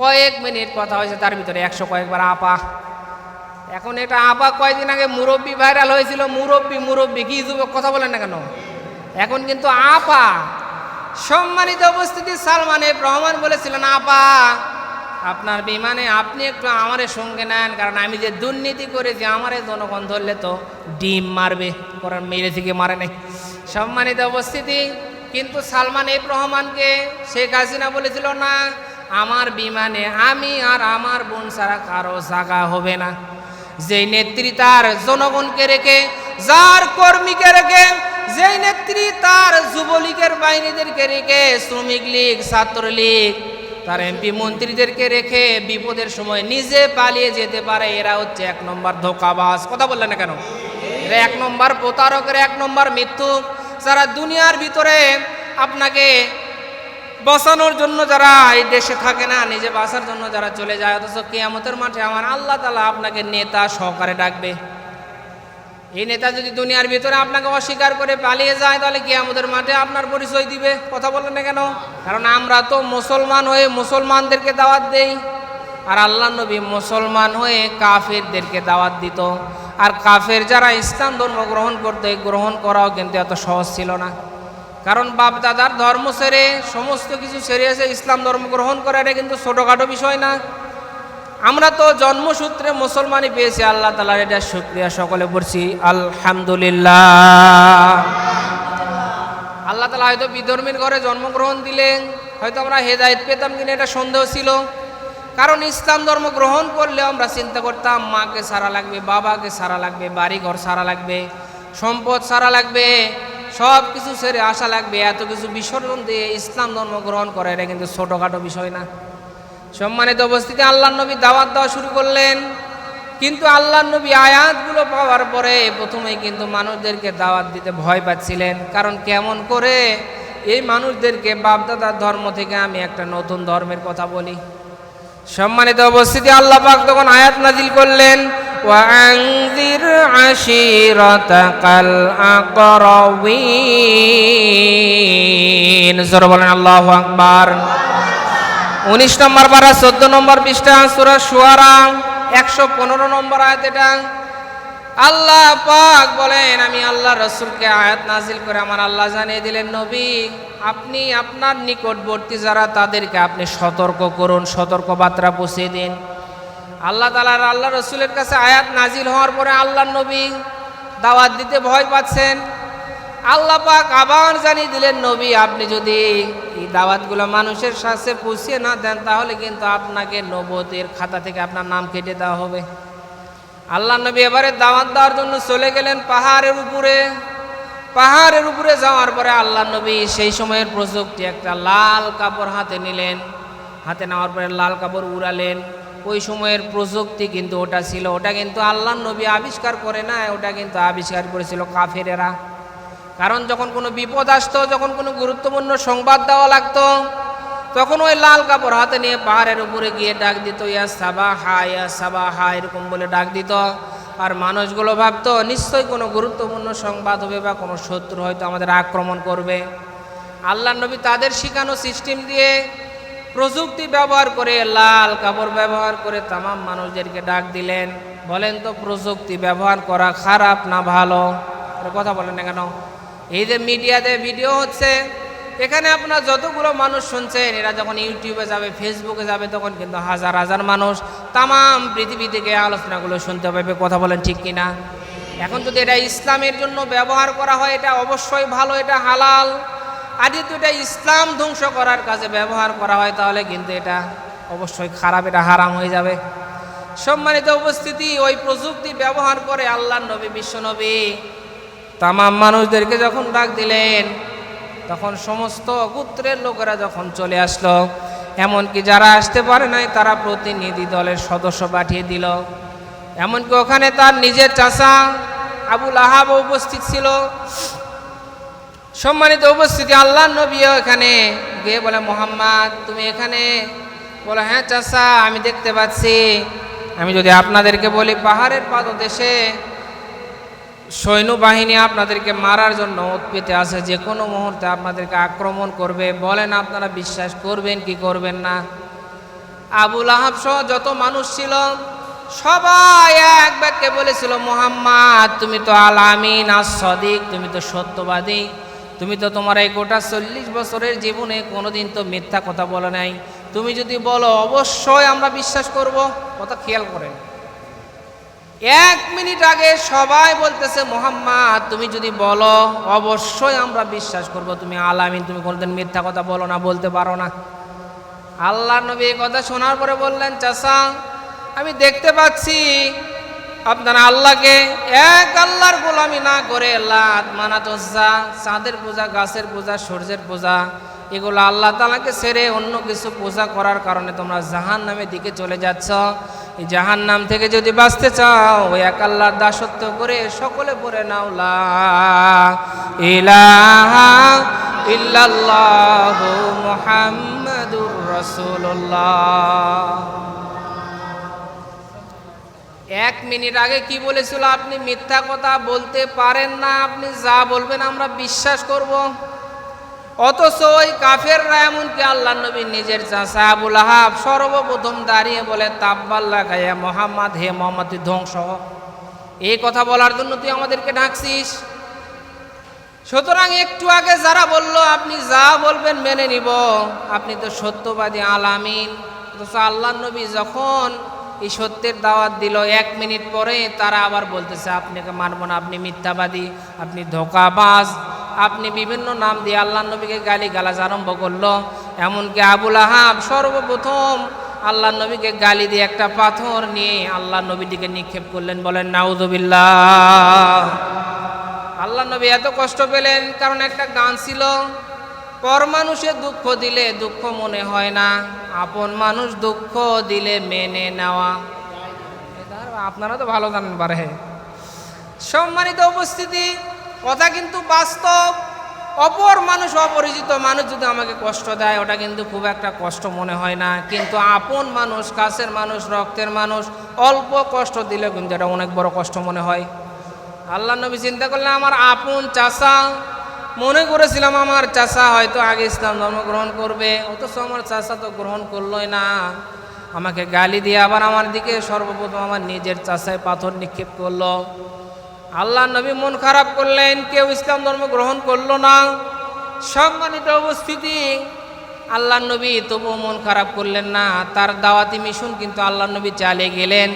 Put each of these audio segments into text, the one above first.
কয়েক মিনিট কথা হয়েছে, তার ভিতরে একশো কয়েকবার আপা। এখন এটা আপা কয়েকদিন আগে মুরব্বী ভাইরাল হয়েছিল, মুরব্বী মুরব্বী, কি যুবক কথা বলেন না কেন? এখন কিন্তু আপা, সম্মানিত উপস্থিতি, সালমান এফ রহমান বলেছিলেন, আপা, আপনার বিমানে আপনি একটু আমারে সঙ্গে নেন, কারণ আমি যে দুর্নীতি করেছি, আমারে জনগণ ধরলে তো ডিম মারবে কারণ মেরে থেকে মারে নাই। সম্মানিত উপস্থিতি, কিন্তু সালমান এফ রহমানকে শেখ হাসিনা বলেছিল, না আমার বিমানে আমি আর আমার বোন ছাড়া কারও জাগা হবে না। যেই নেত্রী তার জনগণকে রেখে, যার কর্মীকে রেখে, যেই নেত্রী তার যুবলীগের বাহিনীদেরকে রেখে, শ্রমিক লীগ ছাত্রলীগ তার এমপি মন্ত্রীদেরকে রেখে বিপদের সময় নিজে পালিয়ে যেতে পারে, এরা হচ্ছে এক নম্বর ধোকাবাজ। কথা বললেন না কেন? এক নম্বর প্রতারকের, এক নম্বর মৃত্যু যারা দুনিয়ার ভিতরে আপনাকে বসানোর জন্য যারা এই দেশে থাকে না, নিজে বাঁচার জন্য যারা চলে যায়, অথচ কেয়ামতের মাঠে আমার আল্লাহ তালা আপনাকে নেতা সহকারে ডাকবে। এই নেতা যদি দুনিয়ার ভিতরে আপনাকে অস্বীকার করে পালিয়ে যায়, তাহলে কেয়ামতের মাঠে আপনার পরিচয় দিবে। কথা বলেন না কেন? কারণ আমরা তো মুসলমান হয়ে মুসলমানদেরকে দাওয়াত দেই, আর আল্লাহ নবী মুসলমান হয়ে কাফেরদেরকে দাওয়াত দিত। আর কাফের যারা ইসলাম ধর্ম গ্রহণ করতে গ্রহণ করাও কিন্তু এত সহজ ছিল না। কারণ বাপ দাদার ধর্ম ছেড়ে সমস্ত কিছু ছেড়ে এসে ইসলাম ধর্ম গ্রহণ করা এটা কিন্তু ছোটোখাটো বিষয় না। আমরা তো জন্মসূত্রে মুসলমানই পেয়েছি, আল্লাহ তালার এটা শুক্রিয়া সকলে পড়ছি, আলহামদুলিল্লাহ। আল্লাহ তালা হয়তো বিধর্মীর ঘরে জন্মগ্রহণ দিলেন, হয়তো আমরা হেদায়ত পেতাম কিনা এটা সন্দেহ ছিল। কারণ ইসলাম ধর্ম গ্রহণ করলে আমরা চিন্তা করতাম, মাকে সারা লাগবে, বাবাকে সারা লাগবে বাড়ি ঘর সারা লাগবে, সম্পদ সারা লাগবে। সব কিছু ছেড়ে আসা লাগবে, এত কিছু বিসর্জন দিয়ে ইসলাম ধর্ম গ্রহণ করে, এটা কিন্তু ছোটোখাটো বিষয় না। সম্মানিত উপস্থিতি আল্লাহ নবী দাওয়াত দেওয়া শুরু করলেন, কিন্তু আল্লাহ নবী আয়াতগুলো পাওয়ার পরে প্রথমেই কিন্তু মানুষদেরকে দাওয়াত দিতে ভয় পাচ্ছিলেন। কারণ কেমন করে এই মানুষদেরকে বাপদাদার ধর্ম থেকে আমি একটা নতুন ধর্মের কথা বলি। সম্মানিত অবস্থিতি আল্লাহ পাক তখন আয়াত নাজিল করলেন وأنذر عشيرتك الأقربين জোরে বলেন আল্লাহু আকবার উনিশ নম্বর পারা চোদ্দ নম্বর পৃষ্ঠা সুরা সুয়ারা একশো পনেরো নম্বর আয়াত এটা আল্লাহ পাক বলেন আমি আল্লাহ রসুলকে আয়াত নাজিল করে আমার আল্লাহ জানিয়ে দিলেন নবী আপনি আপনার নিকটবর্তী যারা তাদেরকে আপনি সতর্ক করুন সতর্ক বার্তা পৌঁছে দিন আল্লাহ তালার আল্লাহ রসুলের কাছে আয়াত নাজিল হওয়ার পরে আল্লাহ নবী দাওয়াত দিতে ভয় পাচ্ছেন। আল্লাহ পাক আবার জানিয়ে দিলেন, নবী, আপনি যদি এই দাওয়াতগুলো মানুষের সাথে পুষিয়ে না দেন, তাহলে কিন্তু আপনাকে নবতের খাতা থেকে আপনার নাম কেটে দেওয়া হবে। আল্লাহ নবী এবারে দাওয়াত দেওয়ার জন্য চলে গেলেন পাহাড়ের উপরে। পাহাড়ের উপরে যাওয়ার পরে আল্লাহ নবী সেই সময়ের প্রযুক্তি একটা লাল কাপড় হাতে নিলেন। হাতে নেওয়ার পরে লাল কাপড় উড়ালেন। ওই সময়ের প্রযুক্তি কিন্তু ওটা ছিল। ওটা কিন্তু আল্লাহ নবী আবিষ্কার করে না ওটা কিন্তু আবিষ্কার করেছিল কাফেরেরা। কারণ যখন কোনো বিপদ আসতো, যখন কোনো গুরুত্বপূর্ণ সংবাদ দেওয়া লাগতো, তখন ওই লাল কাপড় হাতে নিয়ে পাহাড়ের উপরে গিয়ে ডাক দিত, ইয়া সাবা হা ইয়া সাবা হা এরকম বলে ডাক দিত। আর মানুষগুলো ভাবতো, নিশ্চয়ই কোনো গুরুত্বপূর্ণ সংবাদ হবে বা কোনো শত্রু হয়তো আমাদের আক্রমণ করবে। আল্লাহ নবী তাদের শিখানো সিস্টেম দিয়ে প্রযুক্তি ব্যবহার করে, লাল কাপড় ব্যবহার করে তামাম মানুষদেরকে ডাক দিলেন। বলেন তো, প্রযুক্তি ব্যবহার করা খারাপ না ভালো? কথা বলেন না কেন? এই যে মিডিয়াতে ভিডিও হচ্ছে, এখানে আপনার যতগুলো মানুষ শুনছেন, এরা যখন ইউটিউবে যাবে, ফেসবুকে যাবে, তখন কিন্তু হাজার হাজার মানুষ তামাম পৃথিবী থেকে আলোচনাগুলো শুনতে পাবে। কথা বলেন ঠিক কিনা? এখন যদি এটা ইসলামের জন্য ব্যবহার করা হয়, এটা অবশ্যই ভালো, এটা হালাল। আর এটা ইসলাম ধ্বংস করার কাজে ব্যবহার করা হয় তাহলে কিন্তু এটা অবশ্যই খারাপ, এটা হারাম হয়ে যাবে। সম্মানিত উপস্থিতি, ওই প্রযুক্তি ব্যবহার করে আল্লাহ নবী বিশ্বনবী তামাম মানুষদেরকে যখন ডাক দিলেন, তখন সমস্ত গোত্রের লোকেরা যখন চলে আসলো, এমনকি যারা আসতে পারে নাই, তারা প্রতিনিধি দলের সদস্য পাঠিয়ে দিল। এমনকি ওখানে তার নিজের চাচা আবুল আহাব উপস্থিত ছিল। সম্মানিত উপস্থিতি, আল্লাহ নবীও এখানে গিয়ে বলে, মোহাম্মদ, তুমি এখানে? বলো হ্যাঁ চাচা, আমি দেখতে পাচ্ছি। আমি যদি আপনাদেরকে বলি, পাহাড়ের পাদ পাদদেশে সৈন্যবাহিনী আপনাদেরকে মারার জন্য উৎপেতে আছে যে কোনো মুহূর্তে আপনাদেরকে আক্রমণ করবে। বলেন, আপনারা বিশ্বাস করবেন কি করবেন না? আবুল আহাব সহ যত মানুষ ছিল, সবাই এক বাক্যে বলেছিল, মোহাম্মদ, তুমি তো আলামিন আর সদিক তুমি তো সত্যবাদী। তুমি তো তোমার এই গোটা চল্লিশ বছরের জীবনে কোনোদিন তো মিথ্যা কথা বলে নাই। তুমি যদি বলো, অবশ্যই আমরা বিশ্বাস করব। কথা খেয়াল করেন। এক মিনিট আগে সবাই বলতেছে, মোহাম্মদ, তুমি যদি বলো, অবশ্যই আমরা বিশ্বাস করব। তুমি, আলামিন, তুমি কোনোদিন মিথ্যা কথা বলো না, বলতে পারো না। আল্লাহ নবী এই কথা শোনার পরে বললেন চাষা আমি দেখতে পাচ্ছি আপনারা আল্লাহকে এক আল্লাহর গোলামি না করে লাত মানাতজ্জা চাঁদের পূজা, গাছের পূজা, সূর্যের পূজা, এগুলো আল্লাহ তালাকে ছেড়ে অন্য কিছু পূজা করার কারণে তোমরা জাহান নামের দিকে চলে যাচ্ছ। এই জাহান নাম থেকে যদি বাঁচতে চাও, ওই এক আল্লাহর দাসত্ব করে সকলে পড়ে নাও ইল্লাল্লাহু মুহাম্মাদুর রাসূলুল্লাহ। এক মিনিট আগে কি বলেছিল? আপনি মিথ্যা কথা বলতে পারেন না, আপনি যা বলবেন আমরা বিশ্বাস করব। অথচ ওই কাফের এমনকি আল্লাহ নবী নিজের চাষা আবুল আহাব সর্বপ্রথম দাঁড়িয়ে বলে তাব্বাল্লা গায়া মোহাম্মদ, হে মোহাম্মদ ধ্বংস। এই কথা বলার জন্য তুই আমাদেরকে ডাকছিস? সুতরাং একটু আগে যারা বলল, আপনি যা বলবেন মেনে নিব। আপনি তো সত্যবাদী আলামিন। অথচ আল্লাহ নবী যখন এই সত্যের দাওয়াত দিল। এক মিনিট পরে তারা আবার বলতেছে, আপনাকে মানব না, আপনি মিথ্যাবাদী, আপনি ধোকাবাজ, আপনি বিভিন্ন নাম দিয়ে আল্লাহ নবীকে গালি গালাজ আরম্ভ করল। এমনকি আবুল আহাব সর্বপ্রথম আল্লাহ নবীকে গালি দিয়ে একটা পাথর নিয়ে আল্লাহ নবীটিকে নিক্ষেপ করলেন। বলেন, নাউজুবিল্লাহ। আল্লাহ নবী এত কষ্ট পেলেন, কারণ একটা গান ছিল পর মানুষের দুঃখ দিলে দুঃখ মনে হয় না, আপন মানুষ দুঃখ দিলে মেনে নেওয়া। আপনারা তো ভালো জানেন পারে। সম্মানিত উপস্থিতি, কথা কিন্তু বাস্তব। অপর মানুষ, অপরিচিত মানুষ যদি আমাকে কষ্ট দেয়, ওটা কিন্তু খুব একটা কষ্ট মনে হয় না। কিন্তু আপন মানুষ, কাছের মানুষ, রক্তের মানুষ, অল্প কষ্ট দিলে কিন্তু এটা অনেক বড় কষ্ট মনে হয়। আল্লাহ নবী চিন্তা করলেন, আমার আপন চাষা মনে করেছিলাম আমার চাষা হয়তো আগে ইসলাম ধর্ম গ্রহণ করবে, অথচ আমার চাষা তো গ্রহণ করলোই না। আমাকে গালি দিয়ে আবার আমার দিকে সর্বপ্রথম আমার নিজের চাষায় পাথর নিক্ষেপ করল। আল্লাহ নবী মন খারাপ করলেন, কেউ ইসলাম ধর্ম গ্রহণ করল না। সম্মানিত উপস্থিতি, আল্লাহ নবী তবুও মন খারাপ করলেন না। তার দাওয়াতি মিশন কিন্তু আল্লাহ নবী চালিয়ে গেলেন।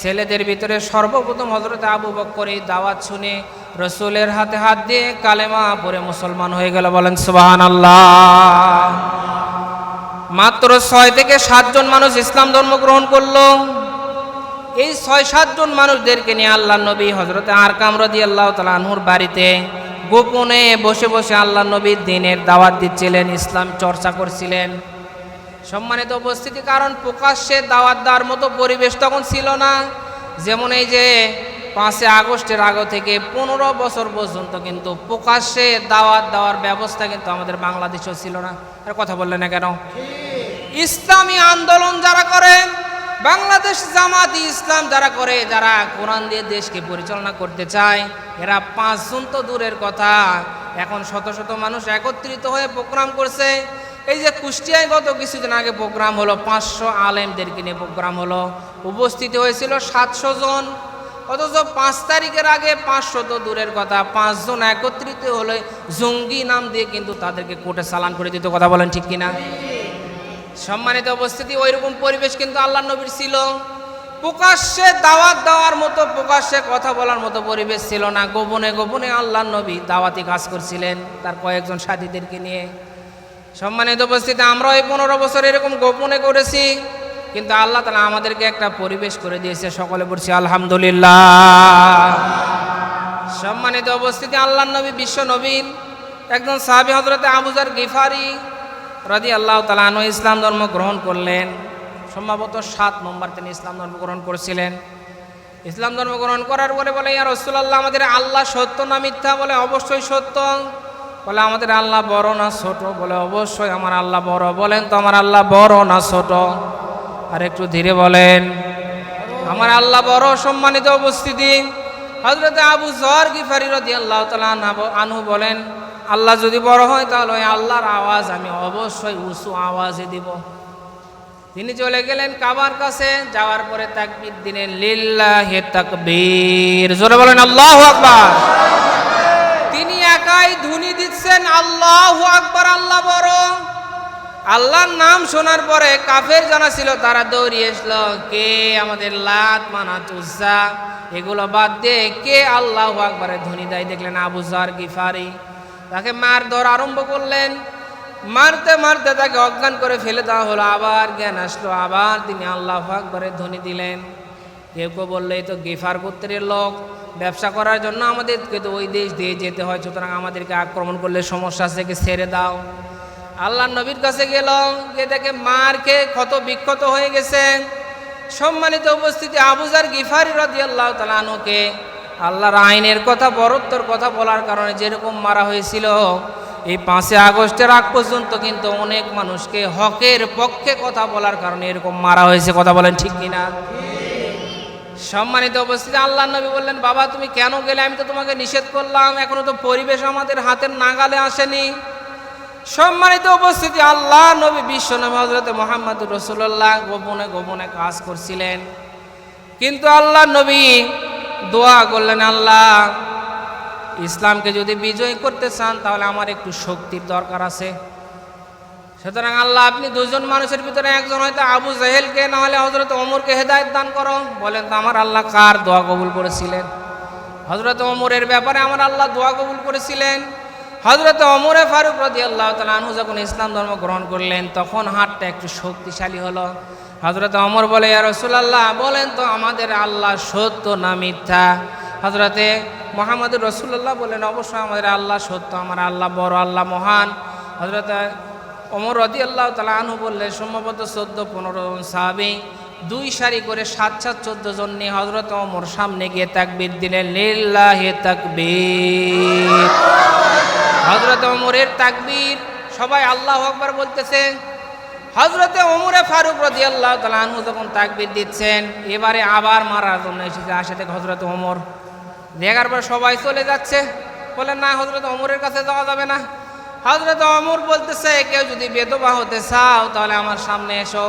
ছেলেদের ভিতরে সর্বপ্রথম হজরত আবু বক্কর এই দাওয়াত শুনে রসুলের হাতে হাত দিয়ে কালেমা পরে মুসলমান হয়ে গেল, বলেন সুবাহান আল্লাহ মাত্র ছয় থেকে সাতজন মানুষ ইসলাম ধর্ম গ্রহণ করল। এই ছয় সাতজন মানুষদেরকে নিয়ে আল্লাহ নবী হজরতে আর কামরদি আল্লাহ তালা আনহুর বাড়িতে গোপনে বসে বসে আল্লাহ নবীর দিনের দাওয়াত দিচ্ছিলেন, ইসলাম চর্চা করছিলেন। সম্মানিত উপস্থিতি, কারণ প্রকাশ্যে দাওয়াত দেওয়ার মতো পরিবেশ তখন ছিল না। যেমন এই যে পাঁচে আগস্টের আগে থেকে পনেরো বছর পর্যন্ত কিন্তু প্রকাশ্যে দাওয়াত দেওয়ার ব্যবস্থা কিন্তু আমাদের বাংলাদেশেও ছিল না। আর কথা বললেন না কেন? ইসলামী আন্দোলন যারা করে, বাংলাদেশ জামাতি ইসলাম যারা করে, যারা কোরআন দিয়ে দেশকে পরিচালনা করতে চায়, এরা পাঁচজন তো দূরের কথা। এখন শত শত মানুষ একত্রিত হয়ে প্রোগ্রাম করছে। এই যে কুষ্টিয়ায় গত কিছুদিন আগে প্রোগ্রাম হলো, পাঁচশো আলেমদেরকে নিয়ে প্রোগ্রাম হলো। উপস্থিত হয়েছিল সাতশো জন। অথচ পাঁচ তারিখের আগে পাঁচশো তো দূরের কথা, পাঁচজন একত্রিত হলে জঙ্গি নাম দিয়ে কিন্তু তাদেরকে কোর্টে চালান করে দিতে, কথা বলেন ঠিক কিনা? সম্মানিত উপস্থিতি, ওইরকম পরিবেশ কিন্তু আল্লাহ নবীর ছিল। প্রকাশ্যে দাওয়াত দেওয়ার মতো, প্রকাশ্যে কথা বলার মতো পরিবেশ ছিল না। গোপনে গোপনে আল্লাহ নবী দাওয়াতি কাজ করছিলেন তার কয়েকজন সাথীদেরকে নিয়ে। সম্মানিত উপস্থিতি আমরা ওই পনেরো বছর এরকম গোপনে করেছি, কিন্তু আল্লাহ তালা আমাদেরকে একটা পরিবেশ করে দিয়েছে, সকলে বলছি আলহামদুলিল্লাহ। সম্মানিত উপস্থিতি, আল্লাহ নবী, বিশ্ব নবীন একজন সাহাবি হজরতে আবুজার গিফারি রাজি আল্লাহ তালানো ইসলাম ধর্ম গ্রহণ করলেন। সম্ভবত সাত নম্বর তিনি ইসলাম ধর্ম গ্রহণ করেছিলেন। ইসলাম ধর্ম গ্রহণ করার পরে বলে, ইয়া রসুল্লাহ আমাদের আল্লাহ সত্য না মিথ্যা? বলে, অবশ্যই সত্য। বলে, আমাদের আল্লাহ বড় না ছোট? বলে, অবশ্যই আমার আল্লাহ বড়। বলেন, তো আমার আল্লাহ বড় না ছোট? আর একটু ধীরে বলেন, আমার আল্লাহ বড় সম্মানিত উপস্থিতি। হজরত আবু জর গিফারি রদি আল্লাহ তালা বলেন, আল্লাহ যদি বড় হয় তাহলে ওই আল্লাহর আওয়াজ আমি অবশ্যই উঁচু আওয়াজে দিব। তিনি চলে গেলেন কাবার কাছে, যাওয়ার পরে তাকবীর দিলেন, লিল্লাহে তাকবীর। জোরে বলেন, আল্লাহ আকবার। তিনি একাই ধুনি দিচ্ছেন, আল্লাহু আকবার, আল্লাহ বড়। আল্লাহর নাম শোনার পরে কাফের জানা ছিল, তারা দৌড়িয়ে এসলো কে আমাদের লাত, মানা তুসা এগুলো বাদ দিয়ে কে আল্লাহ আকবারে ধ্বনি দেয় দেখলেন আবু জার গিফারি। তাকে মার ধর আরম্ভ করলেন। মারতে মারতে তাকে অজ্ঞান করে ফেলে দেওয়া হলো। আবার জ্ঞান আসলো, আবার তিনি আল্লাহ আকবারে ধ্বনি দিলেন। কেউ কেউ বললে তো গিফার গোত্রের লোক। ব্যবসা করার জন্য আমাদেরকে তো ওই দেশ দিয়ে যেতে হয়। সুতরাং আমাদেরকে আক্রমণ করলে সমস্যা থেকে ছেড়ে দাও। আল্লাহ নবীর কাছে গেল গিয়ে দেখে মার খেয়ে ক্ষত বিক্ষত হয়ে গেছে। সম্মানিত উপস্থিতি আবুজার গিফারি রদি আল্লাহ তালানুকে আল্লাহর আইনের কথা, বরত্বর কথা বলার কারণে যেরকম মারা হয়েছিল, এই পাঁচই আগস্টের আগ পর্যন্ত কিন্তু অনেক মানুষকে হকের পক্ষে কথা বলার কারণে এরকম মারা হয়েছে। কথা বলেন ঠিক কিনা? সম্মানিত উপস্থিতি, আল্লাহ নবী বললেন, বাবা, তুমি কেন গেলে? আমি তো তোমাকে নিষেধ করলাম। এখনও তো পরিবেশ আমাদের হাতের নাগালে আসেনি। সম্মানিত উপস্থিতি, আল্লাহ নবী বিশ্ব নবী হজরত মোহাম্মদ রসুল্লাহ গোপনে গোপনে কাজ করছিলেন। কিন্তু আল্লাহ নবী দোয়া করলেন, আল্লাহ, ইসলামকে যদি বিজয় করতে চান, তাহলে আমার একটু শক্তির দরকার আছে। সুতরাং আল্লাহ, আপনি দুজন মানুষের ভিতরে একজন হয়তো আবু জাহেলকে, না হলে হজরত ওমরকে হেদায়ত দান করো। বলেন তো আমার আল্লাহ কার দোয়া কবুল করেছিলেন? হজরত অমরের ব্যাপারে আমার আল্লাহ দোয়া কবুল করেছিলেন। হজরত অমরে ফারুক রদি আল্লাহ তালু যখন ইসলাম ধর্ম গ্রহণ করলেন, তখন হাতটা একটু শক্তিশালী হলো। হজরত অমর বলে রসুলাল্লাহ, বলেন তো আমাদের আল্লাহ সত্য না মিথ্যা? হজরতে মোহাম্মদ রসুল্লাহ বলেন, অবশ্যই আমাদের আল্লাহ সত্য, আমার আল্লাহ বড়, আল্লাহ মহান। হজরত অমর রদি আল্লাহ তালা বললে সম্ভবত চোদ্দ, পনেরো জন সাহাবি দুই সারি করে সাত সাত, চোদ্দ জন নিয়ে হজরত অমর সামনে গিয়ে তাকবির দিলেন, লিল্লাহে তাকবীর। হজরত ওমরের তাকবির, সবাই আল্লাহ আকবার বলতেছে হজরতে ওমরে ফারুক রদি আল্লাহ তালু যখন তাকবির দিচ্ছেন, এবারে আবার মারার জন্য এসেছে আসে থেকে হজরত ওমর। দেখার পর সবাই চলে যাচ্ছে। বলে না হজরত ওমরের কাছে যাওয়া যাবে না। হজরত অমর বলতেছে, কেউ যদি বেদবা হতে চাও তাহলে আমার সামনে এসো।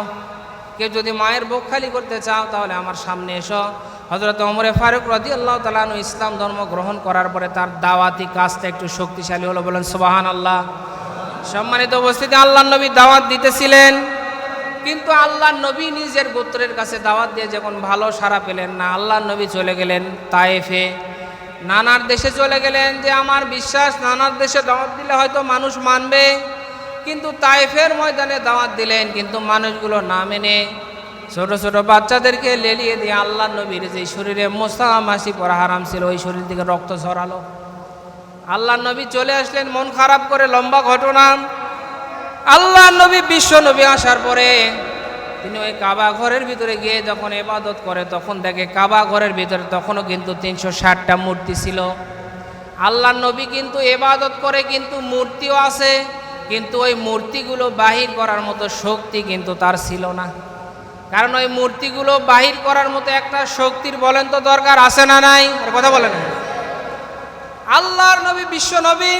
কেউ যদি মায়ের বুক খালি করতে চাও তাহলে আমার সামনে এসো। হজরত অমরে ফারুক রদি আল্লাহ তালানু ইসলাম ধর্ম গ্রহণ করার পরে তার দাওয়াতি কাজটা একটু শক্তিশালী হলো। বলেন সুবাহান আল্লাহ সম্মানিত উপস্থিতি আল্লাহ নবী দাওয়াত দিতেছিলেন, কিন্তু আল্লাহ নবী নিজের গোত্রের কাছে দাওয়াত দিয়ে যখন ভালো সারা পেলেন না আল্লাহ নবী চলে গেলেন তায়েফে। নানার দেশে চলে গেলেন যে আমার বিশ্বাস, নানার দেশে দাওয়াত দিলে হয়তো মানুষ মানবে। কিন্তু তাইফের ময়দানে দাওয়াত দিলেন, কিন্তু মানুষগুলো না মেনে। ছোট ছোট বাচ্চাদেরকে লেলিয়ে দিয়ে আল্লাহ নবীর যে শরীরে মোস্তা মাসি পরা হারাম ছিল, ওই শরীর থেকে রক্ত ঝরালো। আল্লাহ নবী চলে আসলেন, মন খারাপ করে লম্বা ঘটনা। আল্লাহ নবী, বিশ্ব নবী আসার পরে তিনি ওই কাবা ঘরের ভিতরে গিয়ে যখন এবাদত করে, তখন দেখে কাবা ঘরের ভিতরে তখনও কিন্তু তিনশো ষাটটা মূর্তি ছিল। আল্লাহ নবী কিন্তু এবাদত করে কিন্তু মূর্তিও আছে, কিন্তু ওই মূর্তিগুলো বাহির করার মতো শক্তি কিন্তু তার ছিল না। কারণ ওই মূর্তিগুলো বাহির করার মতো একটা শক্তির বলেন তো দরকার আছে না নাই? কথা বলেন। আল্লাহর নবী, বিশ্ব নবী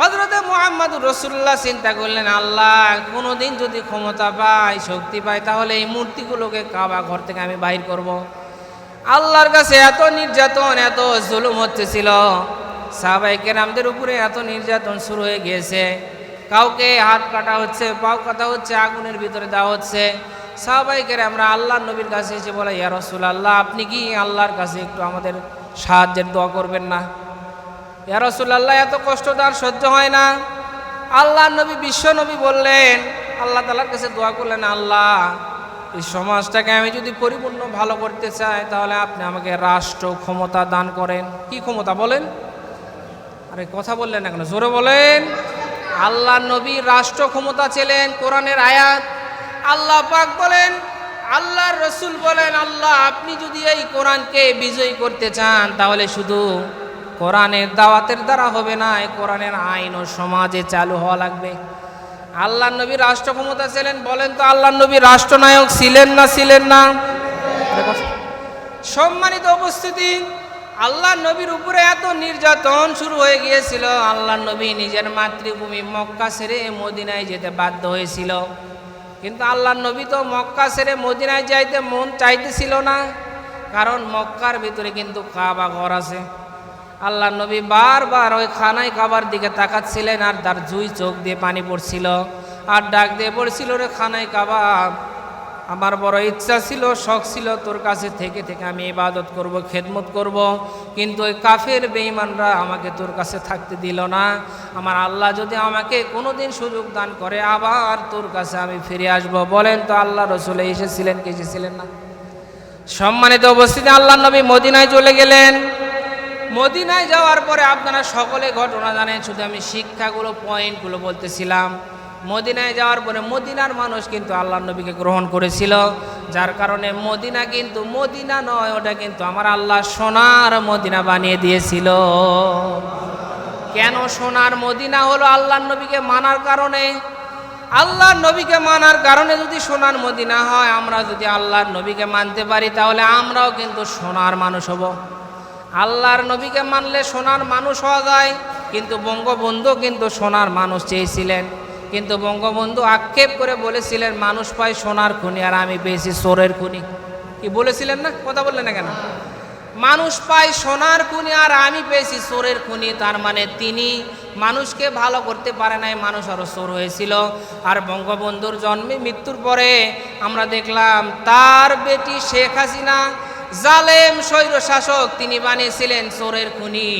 হজরতে মোহাম্মদ রসুল্লাহ চিন্তা করলেন, আল্লাহ, কোনোদিন যদি ক্ষমতা পাই, শক্তি পাই, তাহলে এই মূর্তিগুলোকে কাবা ঘর থেকে আমি বাহির করব। আল্লাহর কাছে এত নির্যাতন, এত জুলুম হচ্ছেছিল সাহাবাই কেরামদের উপরে এত নির্যাতন শুরু হয়ে গিয়েছে। কাউকে হাত কাটা হচ্ছে, পাও কাটা হচ্ছে, আগুনের ভিতরে দেওয়া হচ্ছে। সাহাবাইকের আমরা আল্লাহর নবীর কাছে এসে বলে, ইয়া রসুল আল্লাহ আপনি কি আল্লাহর কাছে একটু আমাদের সাহায্যের দোয়া করবেন না? ইয়া রসুল্লাহ এত কষ্ট তার সহ্য হয় না। আল্লাহ নবী, বিশ্ব নবী বললেন, আল্লাহ তালার কাছে দোয়া করলেন, আল্লাহ, এই সমাজটাকে আমি যদি পরিপূর্ণ ভালো করতে চাই, তাহলে আপনি আমাকে রাষ্ট্র ক্ষমতা দান করেন। কি ক্ষমতা বলেন? আরে কথা বললেন এখন জোরে বলেন। আল্লাহ নবী রাষ্ট্র ক্ষমতা ছিলেন কোরআনের আয়াত। আল্লাহ পাক বলেন, আল্লাহ রসুল বলেন, আল্লাহ, আপনি যদি এই কোরআনকে বিজয়ী করতে চান, তাহলে শুধু কোরআনের দাওয়াতের দ্বারা হবে না কোরআনের আইন ও সমাজে চালু হওয়া লাগবে। আল্লাহ নবী রাষ্ট্র ক্ষমতা ছিলেন, বলেন তো আল্লাহ নবী রাষ্ট্রনায়ক ছিলেন না ছিলেন না? সম্মানিত উপস্থিতি, আল্লাহ নবীর উপরে এত নির্যাতন শুরু হয়ে গিয়েছিল, আল্লাহ নবী নিজের মাতৃভূমি মক্কা ছেড়ে মদিনায় যেতে বাধ্য হয়েছিল। কিন্তু আল্লাহ নবী তো মক্কা ছেড়ে মদিনায় যাইতে মন চাইতেছিল না, কারণ মক্কার ভিতরে কিন্তু কাবা ঘর আছে। আল্লাহ নবী বারবার ওই খানায় কাবার দিকে তাকাচ্ছিলেন আর তার জুই চোখ দিয়ে পানি পড়ছিল আর ডাক দিয়ে পড়ছিল রে খানায় কাবা, আমার বড় ইচ্ছা ছিল, শখ ছিল, তোর কাছে থেকে থেকে আমি ইবাদত করব, খেদমত করব, কিন্তু ওই কাফের বেঈমানরা আমাকে তোর কাছে থাকতে দিল না। আমার আল্লাহ যদি আমাকে কোনোদিন সুযোগ দান করে, আবার তোর কাছে আমি ফিরে আসব। বলেন তো আল্লাহ রসুলে, এসেছিলেন কি এসেছিলেন না? সম্মানিত উপস্থিতি, আল্লাহ নবী মদিনায় চলে গেলেন। মদিনায় যাওয়ার পরে আপনারা সকলে ঘটনা জানেন, শুধু আমি শিক্ষাগুলো, পয়েন্টগুলো বলতেছিলাম। মদিনায় যাওয়ার পরে মদিনার মানুষ কিন্তু আল্লাহ নবীকে গ্রহণ করেছিল, যার কারণে মদিনা কিন্তু মদিনা নয়, ওটা কিন্তু আমার আল্লাহ সোনার মদিনা বানিয়ে দিয়েছিল। কেন সোনার মদিনা হলো আল্লাহ নবীকে মানার কারণে? আল্লাহর নবীকে মানার কারণে যদি সোনার মদিনা হয়, আমরা যদি আল্লাহর নবীকে মানতে পারি, তাহলে আমরাও কিন্তু সোনার মানুষ হব। আল্লাহর নবীকে মানলে সোনার মানুষ হওয়া যায়, কিন্তু বঙ্গবন্ধু কিন্তু সোনার মানুষ চেয়েছিলেন। কিন্তু বঙ্গবন্ধু আক্ষেপ করে বলেছিলেন, মানুষ পায় সোনার খুনি আর আমি পেয়েছি সোরের খুনি। কি বলেছিলেন না? কথা বললেন না কেন? মানুষ পায় সোনার খুনি আর আমি পেয়েছি চোরের খুনি। তার মানে তিনি মানুষকে ভালো করতে পারে নাই, মানুষ আরও চোর হয়েছিল। আর বঙ্গবন্ধুর জন্মে মৃত্যুর পরে আমরা দেখলাম, তার বেটি শেখ হাসিনা জালেম স্বৈর শাসক তিনি বানিয়েছিলেন চোরের খুনি।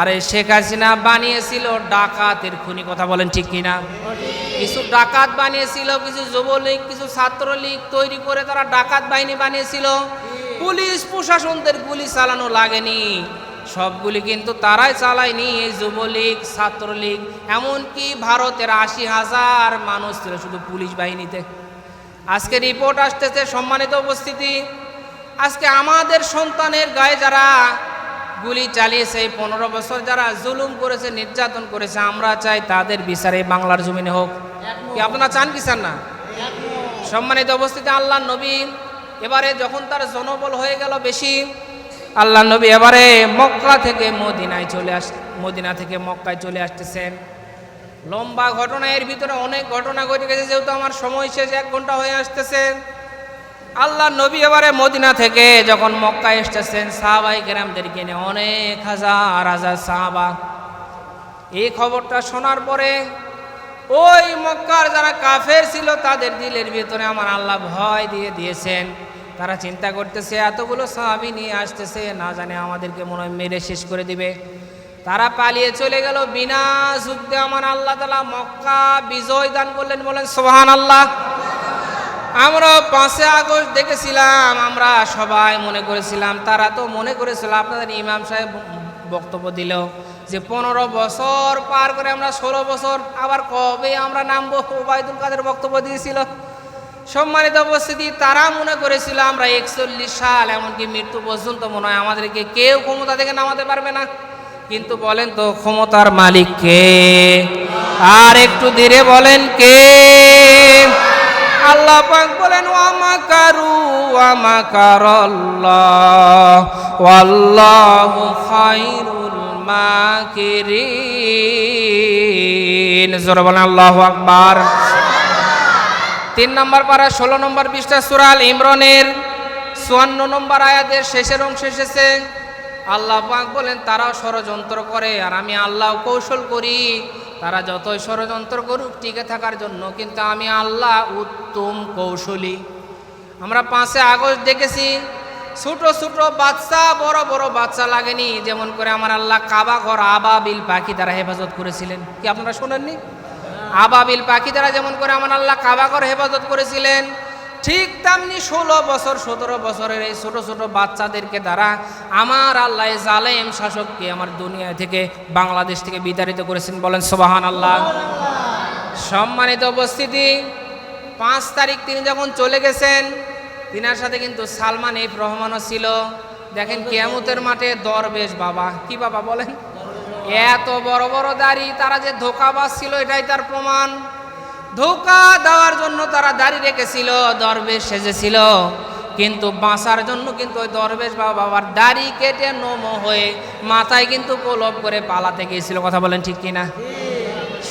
আরে শেখ হাসিনা বানিয়েছিল ডাকাতের খুনি, কথা বলেন ঠিক কিনা? কিছু ডাকাত বানিয়েছিল, কিছু যুবলীগ, কিছু ছাত্রলীগ তৈরি করে তারা ডাকাত বাহিনী বানিয়েছিল। পুলিশ প্রশাসনদের গুলি চালানো লাগেনি। সবগুলি কিন্তু তারাই চালায়নি, এই যুবলীগ, ছাত্রলীগ, এমনকি ভারতের আশি হাজার মানুষ ছিল শুধু পুলিশ বাহিনীতে। আজকে রিপোর্ট আসতেছে, সম্মানিত উপস্থিতি। আজকে আমাদের সন্তানের গায়ে যারা গুলি চালিয়েছে, এই পনেরো বছর যারা জুলুম করেছে, নির্যাতন করেছে, আমরা চাই তাদের বিচারে বাংলার জমিনে হোক। কি আপনারা চান কি চান না? সম্মানিত উপস্থিতি, আল্লাহ নবী এবারে যখন তার জনবল হয়ে গেল বেশি, আল্লাহ নবী এবারে মক্কা থেকে মদিনায় চলে আস, মদিনা থেকে মক্কায় চলে আসতেছেন। লম্বা ঘটনা, এর ভিতরে অনেক ঘটনা ঘটে গেছে, যেহেতু আমার সময় শেষ, এক ঘণ্টা হয়ে আসতেছে। আল্লাহ নবী এবারে মদিনা থেকে যখন মক্কায় এসতেছেন সাহাবাই গ্রামদেরকে নিয়ে অনেক হাজার হাজার সাহাবা। এই খবরটা শোনার পরে ওই মক্কার যারা কাফের ছিল, তাদের দিলের ভিতরে আমার আল্লাহ ভয় দিয়ে দিয়েছেন। তারা চিন্তা করতেছে, এতগুলো সাহাবি নিয়ে আসতেছে, না জানে আমাদেরকে মনে হয় মেরে শেষ করে দিবে। তারা পালিয়ে চলে গেল বিনা যুদ্ধে। আমার আল্লাহ তালা মক্কা বিজয় দান করলেন, বলেন সোহান আল্লাহ আমরা পাঁচে আগস্ট দেখেছিলাম, আমরা সবাই মনে করেছিলাম, তারা তো মনে করেছিল, আপনাদের ইমাম সাহেব বক্তব্য দিল যে পনেরো বছর পার করে আমরা ষোলো বছর, আবার কবে আমরা নামবো? ওবায়দুল কাদের বক্তব্য দিয়েছিল। সম্মানিত উপস্থিতি, তারা মনে করেছিল আমরা একচল্লিশ সাল, এমনকি মৃত্যু পর্যন্ত মনে হয় আমাদেরকে কেউ ক্ষমতা থেকে নামাতে পারবে না। কিন্তু বলেন তো, ক্ষমতার মালিক কে? আর একটু ধীরে বলেন কে? আল্লাহ পাক বলেন ওয়ামাকারু ওয়ামাকারাল্লাহ ওয়াল্লাহু খায়রুল মাকিরিন। জোরে বলেন, আল্লাহু আকবার। তিন নম্বর পারা, ষোলো নম্বর পৃষ্ঠা সুরাল ইমরনের চুয়ান্ন নম্বর আয়াতের শেষের অংশ এসেছে। আল্লাহ পাক বলেন, তারাও ষড়যন্ত্র করে আর আমি আল্লাহ কৌশল করি। তারা যতই ষড়যন্ত্র করুক, টিকে থাকার জন্য, কিন্তু আমি আল্লাহ উত্তম কৌশলী। আমরা পাঁচে আগস্ট দেখেছি, ছোটো ছোটো বাচ্চা, বড় বড় বাচ্চা লাগেনি, যেমন করে আমার আল্লাহ কাবা ঘর আবাবিল পাখি দ্বারা হেফাজত করেছিলেন। কি আপনারা শোনেননি? আবাবিল পাখি দ্বারা যেমন করে আমার আল্লাহ কাবা ঘর হেফাজত করেছিলেন ঠিক তেমনি ষোলো বছর, সতেরো বছরের এই ছোট ছোট বাচ্চাদেরকে দ্বারা আমার আল্লাহ জালেম শাসককে আমার দুনিয়া থেকে, বাংলাদেশ থেকে বিতাড়িত করেছেন বলেন সোবাহান আল্লাহ সম্মানিত উপস্থিতি, পাঁচ তারিখ তিনি যখন চলে গেছেন, তিনার সাথে কিন্তু সালমান এফ রহমানও ছিল। দেখেন কেয়ামতের মাঠে দরবেশ বাবা। কি বাবা বলেন? এত বড় বড় দাড়ি, তারা যে ধোকাবাজ ছিল, এটাই তার প্রমাণ। ধোকা দেওয়ার জন্য তারা দাড়ি রেখেছিল দরবেশ সেজেছিল। কিন্তু বাঁচার জন্য কিন্তু ওই দরবেশ বাবা বাবার দাড়ি কেটে নম হয়ে মাথায় কিন্তু প্রলোভ করে পালাতে গিয়েছিল। কথা বলেন ঠিক কিনা?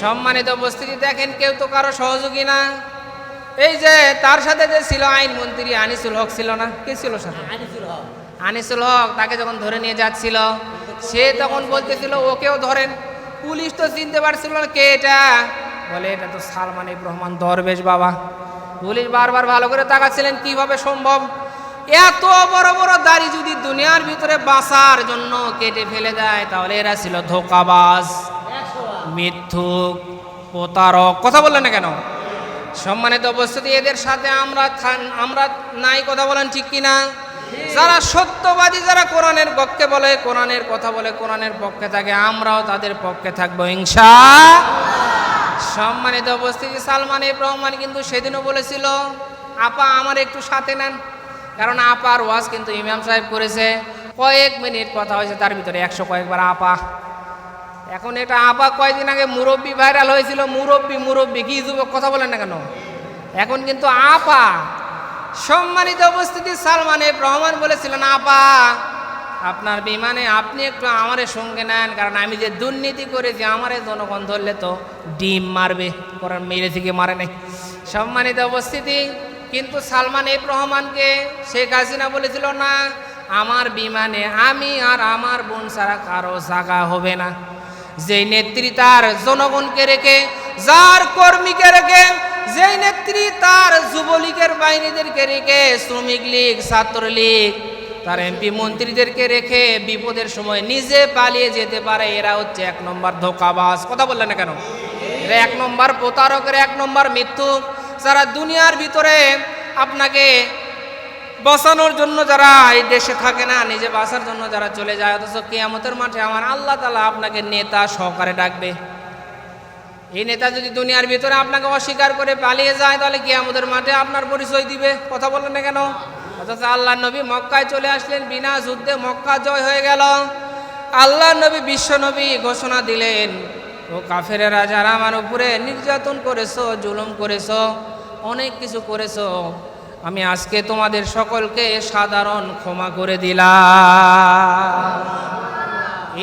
সম্মানিত উপস্থিতি দেখেন কেউ তো কারও সহযোগী না। এই যে তার সাথে যে ছিল আইন মন্ত্রী আনিসুল হক ছিল না? কে ছিল সাথে? আনিসুল হক। আনিসুল হক তাকে যখন ধরে নিয়ে যাচ্ছিল সে তখন বলতেছিল ওকেও ধরেন। পুলিশ তো চিনতে পারছিল না কে এটা। বলে, এটা তো সালমান ইব রহমান দরবেশ বাবা। পুলিশ বারবার ভালো করে তাকাচ্ছিলেন, কীভাবে সম্ভব? এত বড় বড় দাড়ি যদি দুনিয়ার ভিতরে বাঁচার জন্য কেটে ফেলে দেয়, তাহলে এরা ছিল ধোকাবাজ মিথ্যুক প্রতারক। কথা বললেন না কেন? সম্মানিত উপস্থিতি, এদের সাথে আমরা আমরা নাই, কথা বলেন ঠিক কিনা? যারা সত্যবাদী, যারা কোরআনের পক্ষে বলে, কোরআনের কথা বলে, কোরআনের পক্ষে থাকে, আমরাও তাদের পক্ষে থাকব, ইনশা সম্মানিত উপস্থিতি, সালমান রহমান কিন্তু সেদিনও বলেছিল, আপা, আমার একটু সাথে নেন। কারণ আপার ওয়াজ কিন্তু ইমাম সাহেব করেছে, কয়েক মিনিট কথা হয়েছে, তার ভিতরে একশো কয়েকবার আপা। এখন এটা আপা কয়েকদিন আগে মুরব্বি ভাইরাল হয়েছিল, মুরব্বি মুরব্বি, কি যুবক কথা বলেন না কেন? এখন কিন্তু আপা, সম্মানিত উপস্থিতি, সালমান এফ রহমান বলেছিলেন, আপা আপনার বিমানে আপনি একটু আমারে সঙ্গে নেন, কারণ আমি যে দুর্নীতি করেছি আমারে জনগণ ধরলে তো ডিম মারবে কারণ মেরে থেকে মারে নাই। সম্মানিত উপস্থিতি, কিন্তু সালমান এফ রহমানকে শেখ হাসিনা বলেছিল, না, আমার বিমানে আমি আর আমার বোন ছাড়া কারও জাগা হবে না। যেই নেত্রী তার জনগণকে রেখে, যার কর্মীকে রেখে, যেই নেত্রী তার যুবলীগের বাহিনীদেরকে রেখে শ্রমিক লীগ, ছাত্রলীগ তার এমপি মন্ত্রীদেরকে রেখে বিপদের সময় নিজে পালিয়ে যেতে পারে। এরা হচ্ছে এক নম্বর ধোকাবাজ। কথা বললেন না কেন? এরা এক নম্বর প্রতারকের এক নম্বর মৃত্যু। যারা দুনিয়ার ভিতরে আপনাকে বসানোর জন্য যারা এই দেশে থাকে না, নিজে বাঁচার জন্য যারা চলে যায়, অথচ কেয়ামতের মাঠে আমার আল্লাহ তালা আপনাকে নেতা সহকারে ডাকবে। এই নেতা যদি দুনিয়ার ভিতরে আপনাকে অস্বীকার করে পালিয়ে যায়, তাহলে কেয়ামতের মাঠে আপনার পরিচয় দিবে। কথা বললেন না কেন? অথচ আল্লাহ নবী মক্কায় চলে আসলেন, বিনা যুদ্ধে মক্কা জয় হয়ে গেল। আল্লাহ নবী বিশ্ব নবী ঘোষণা দিলেন, ও কাফেরেরা, যারা আমার উপরে নির্যাতন করেছ, জুলুম করেছ, অনেক কিছু করেছ, আমি আজকে তোমাদের সকলকে সাধারণ ক্ষমা করে দিলাম।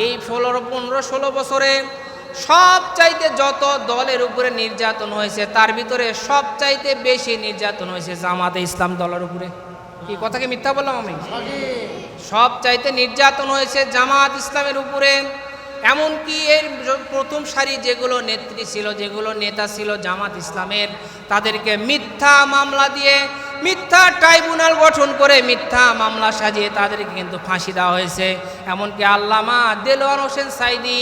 এই ষোলো, পনেরো, ষোলো বছরে সব চাইতে যত দলের উপরে নির্যাতন হয়েছে, তার ভিতরে সব চাইতে বেশি নির্যাতন হয়েছে জামাতে ইসলাম দলের উপরে। কি কথাকে মিথ্যা বললাম আমি? সব চাইতে নির্যাতন হয়েছে জামাত ইসলামের উপরে। এমনকি এর প্রথম সারি যেগুলো নেত্রী ছিল, যেগুলো নেতা ছিল জামাত ইসলামের, তাদেরকে মিথ্যা মামলা দিয়ে মিথ্যা ট্রাইব্যুনাল গঠন করে মিথ্যা মামলা সাজিয়ে তাদেরকে কিন্তু ফাঁসি দেওয়া হয়েছে। এমনকি আল্লামা দেলোয়ার হোসেন সাইদি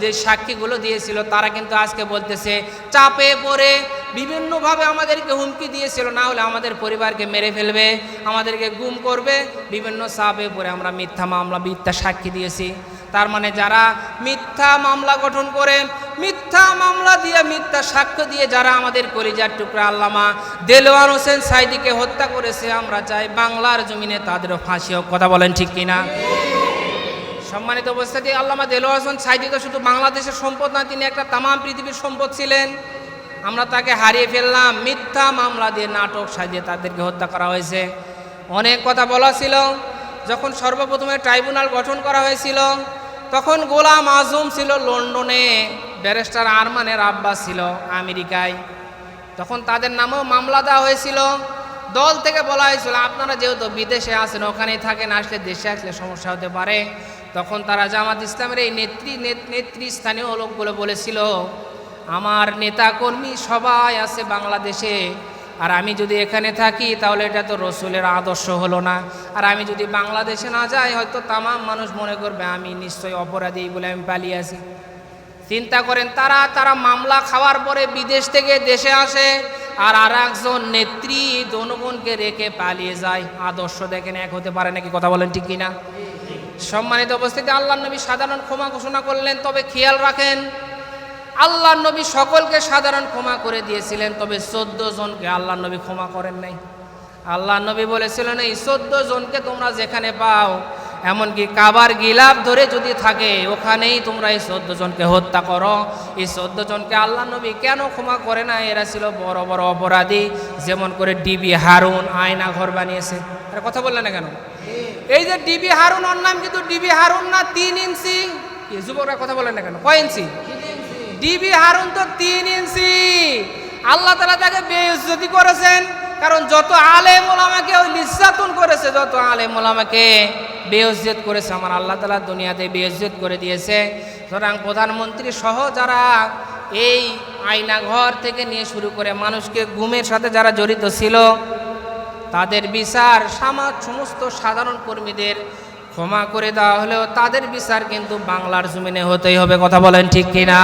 যে সাক্ষীগুলো দিয়েছিল, তারা কিন্তু আজকে বলতেছে, চাপে পড়ে বিভিন্নভাবে আমাদেরকে হুমকি দিয়েছিল, না হলে আমাদের পরিবারকে মেরে ফেলবে, আমাদেরকে গুম করবে, বিভিন্ন চাপে পড়ে আমরা মিথ্যা মামলা, মিথ্যা সাক্ষী দিয়েছি। তার মানে যারা মিথ্যা মামলা গঠন করে, মিথ্যা মামলা দিয়ে, মিথ্যা সাক্ষ্য দিয়ে যারা আমাদের কলিজার টুকরা আল্লামা দেলোয়ার হোসেন সাইদিকে হত্যা করেছে, আমরা চাই বাংলার জমিনে তাদেরও ফাঁসি হোক। কথা বলেন ঠিক কিনা? সম্মানিত অবস্থাতে আল্লামা দেলোয়ার হোসেন সাইদি তো শুধু বাংলাদেশের সম্পদ না তিনি একটা তামাম পৃথিবীর সম্পদ ছিলেন। আমরা তাকে হারিয়ে ফেললাম। মিথ্যা মামলা দিয়ে, নাটক সাজিয়ে তাদেরকে হত্যা করা হয়েছে। অনেক কথা বলা ছিল। যখন সর্বপ্রথমে ট্রাইব্যুনাল গঠন করা হয়েছিল তখন গোলাম আজম ছিল লন্ডনে, ব্যারিস্টার আরমানের আব্বাস ছিল আমেরিকায়। তখন তাদের নামেও মামলা দেওয়া হয়েছিল। দল থেকে বলা হয়েছিল, আপনারা যেহেতু বিদেশে আছেন, ওখানেই থাকেন, আসলে দেশে আসলে সমস্যা হতে পারে। তখন তারা জামাত ইসলামের এই নেত্রী, নেত- নেতৃস্থানীয় লোকগুলো বলেছিল, আমার নেতা কর্মী সবাই আছে বাংলাদেশে। আর আমি যদি এখানে থাকি, তাহলে এটা তো রসুলের আদর্শ হলো না। আর আমি যদি বাংলাদেশে না যাই, হয়তো তামাম মানুষ মনে করবে, আমি নিশ্চয়ই অপরাধী বলে আমি পালিয়ে আসি। চিন্তা করেন, তারা তারা মামলা খাওয়ার পরে বিদেশ থেকে দেশে আসে, আর আর একজন নেত্রী জনগণকে রেখে পালিয়ে যায়। আদর্শ দেখেন এক হতে পারে নাকি, কথা বলেন ঠিক কিনা? সম্মানিত অবস্থিতি আল্লাহ নবী সাধারণ ক্ষমা ঘোষণা করলেন, তবে খেয়াল রাখেন আল্লাহ নবী সকলকে সাধারণ ক্ষমা করে দিয়েছিলেন, তবে চোদ্দ জনকে আল্লাহ নবী ক্ষমা করেন নাই। আল্লাহ নবী বলেছিলেন, এই চোদ্দ জনকে তোমরা যেখানে পাও, এমনকি কাবার গিলাপ ধরে যদি থাকে, ওখানেই তোমরা এই চোদ্দ জনকে হত্যা করো। এই চোদ্দ জনকে আল্লাহ নবী কেন ক্ষমা করে না এরা ছিল বড় বড় অপরাধী, যেমন করে ডিবি হারুন আয়না ঘর বানিয়েছে। আরে কথা বললেন না কেন? এই যে ডিবি হারুন, ওর নাম কিন্তু ডিবি হারুন না, তিন ইঞ্চি। যুবকরা কথা বলেন না কেন? কয় ইঞ্চি? ডিবি হারুন তো তিন ইঞ্চি। আল্লাহ তালা তাকে বেইজ্জতি করেছেন, কারণ যত আলেম ওলামাকে, ওই নির্যাতন করেছে, যত আলেম ওলামাকে বেইজ্জত করেছে, আমার আল্লাহ তালা দুনিয়াতে বেইজ্জত করে দিয়েছে। সুতরাং প্রধানমন্ত্রী সহ যারা এই আয়নাঘর থেকে নিয়ে শুরু করে মানুষকে গুমের সাথে যারা জড়িত ছিল, তাদের বিচার, সামাজ, সমস্ত সাধারণ কর্মীদের ক্ষমা করে দেওয়া হলেও তাদের বিচার কিন্তু বাংলার জমিনে হতেই হবে, কথা বলেন ঠিক কিনা?